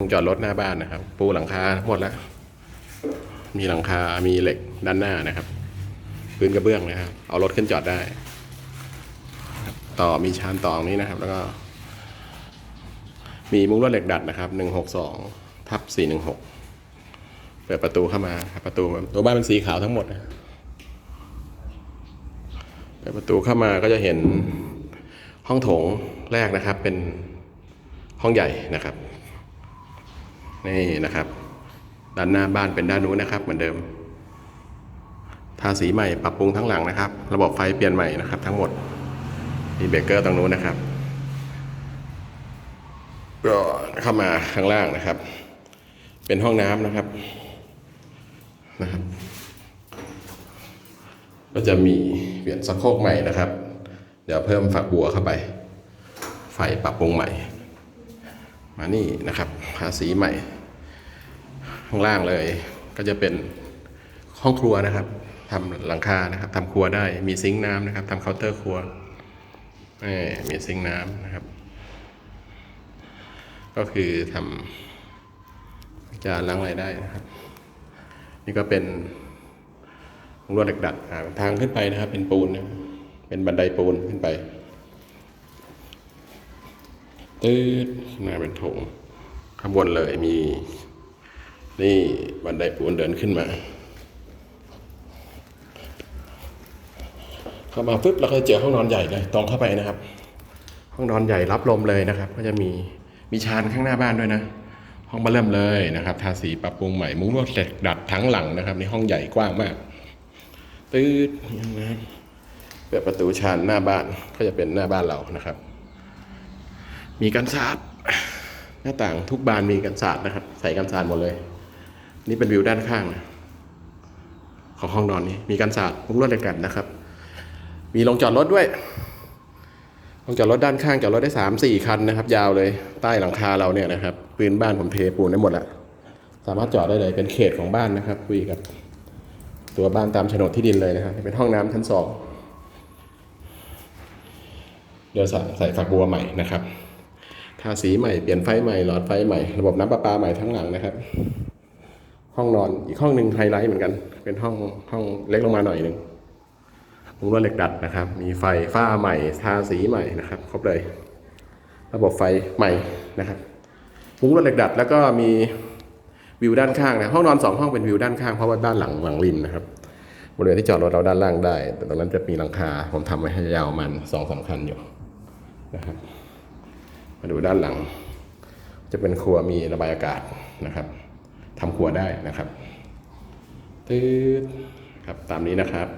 จอดรถหน้าบ้านนะครับ ปูหลังคาหมดแล้ว มีหลังคา มีเหล็กด้านหน้านะครับพื้นกระเบื้องนะครับ เอารถขึ้นจอดได้ ต่อมีชานต่องนี้นะครับ แล้วก็ มีมุ้งลวดเหล็กดัดนะครับหนึ่งหกสองทับสี่หนึ่งหกเปิดประตูเข้ามาครับประตูตัวบ้านเป็นสีขาวทั้งหมดนะเปิดประตูเข้ามาก็จะเห็นห้องโถงแรกนะครับ เป็นห้องใหญ่นะครับ นี่นะครับ ด้านหน้าบ้านเป็นด้านนู้นนะครับ เหมือนเดิม ทาสีใหม่ปรับปรุงทั้งหลังนะครับ ระบบไฟเปลี่ยนใหม่นะครับ ทั้งหมดมีเบรกเกอร์ตรงนู้นนะครับก็เข้ามาข้างล่างนะครับ เป็นห้องน้ำนะครับนะครับ ก็จะมีเปลี่ยนสะโคกใหม่นะครับ เดี๋ยวเพิ่มฝักบัวเข้าไป ไฟปรับปรุงใหม่ มานี่นะครับทาสีใหม่ ข้างล่างเลย ก็จะเป็นห้องครัวนะครับทำหลังคานะครับทำครัวได้มีซิงค์น้ำนะครับทำเคาน์เตอร์ครัวมีซิงค์น้ำนะครับ ก็คือทำจานล้างอะไรได้นะครับ นี่ก็เป็นลวดเหล็กดัดทางขึ้นไปนะครับ เป็นปูนนะเป็นบันไดปูนขึ้นไปตืดข้างหน้าเป็นโถงข้างบนเลยมี นี่บันไดปูนเดินขึ้นมา เข้ามาปุ๊บเราก็จะเจอห้องนอนใหญ่เลยตรงเข้าไปนะครับ ห้องนอนใหญ่รับลมเลยนะครับ ก็จะมีมีชานข้างหน้าบ้านด้วยนะ ห้องเบาเริ่มเลยนะครับ ทาสีปรับปรุงใหม่มุ้งลวดเหล็กดัดทั้งหลังนะครับในห้องใหญ่กว้างมากตืดนะครับเปิดประตูชานหน้าบ้านก็จะเป็นหน้าบ้านเรานะครับ มีกันศาสตร์หน้าต่างทุกบานมีกันศาสตร์นะครับ ใส่กันศาสตร์หมดเลย นี่เป็นวิวด้านข้างนะของห้องนอนนี้มีกันศาสตร์มุ้งลวดเหล็กดัดนะครับ มีลงจอดรถด้วยลงจอดรถด้านข้างจอดรถได้สามสี่คันนะครับ ยาวเลยใต้หลังคาเราเนี่ยนะครับพื้นบ้านผมเทปูนได้หมดแล้วสามารถจอดได้เลยเป็นเขตของบ้านนะครับ คุยกับตัวบ้านตามโฉนดที่ดินเลยนะครับเป็นห้องน้ำชั้นสองเดี๋ยวใส่ใส่ฝักบัวใหม่นะครับทาสีใหม่เปลี่ยนไฟใหม่หลอดไฟใหม่ ระบบน้ำประปาใหม่ทั้งหลังนะครับ ห้องนอนอีกห้องหนึ่งไฮไลท์เหมือนกัน เป็นห้องห้องเล็กลงมาหน่อยหนึ่งมุ้งลวดเหล็กดัดนะครับ มีไฟฝ้าใหม่ทาสีใหม่นะครับครบเลย ระบบไฟใหม่นะครับมุ้งลวดเหล็กดัดแล้วก็มีวิวด้านข้างนะห้องนอนสองห้องเป็นวิวด้านข้างเพราะว่าด้านหลังหลังริมนะครับบริเวณที่จอดรถเราด้านล่างได้ แต่ตรงนั้นจะมีหลังคาผมทำไว้ให้ยาวมันสองสามคันอยู่นะครับ มาดูด้านหลัง จะเป็นครัวมีระบายอากาศนะครับ ทำครัวได้นะครับตืดครับตามนี้นะครับ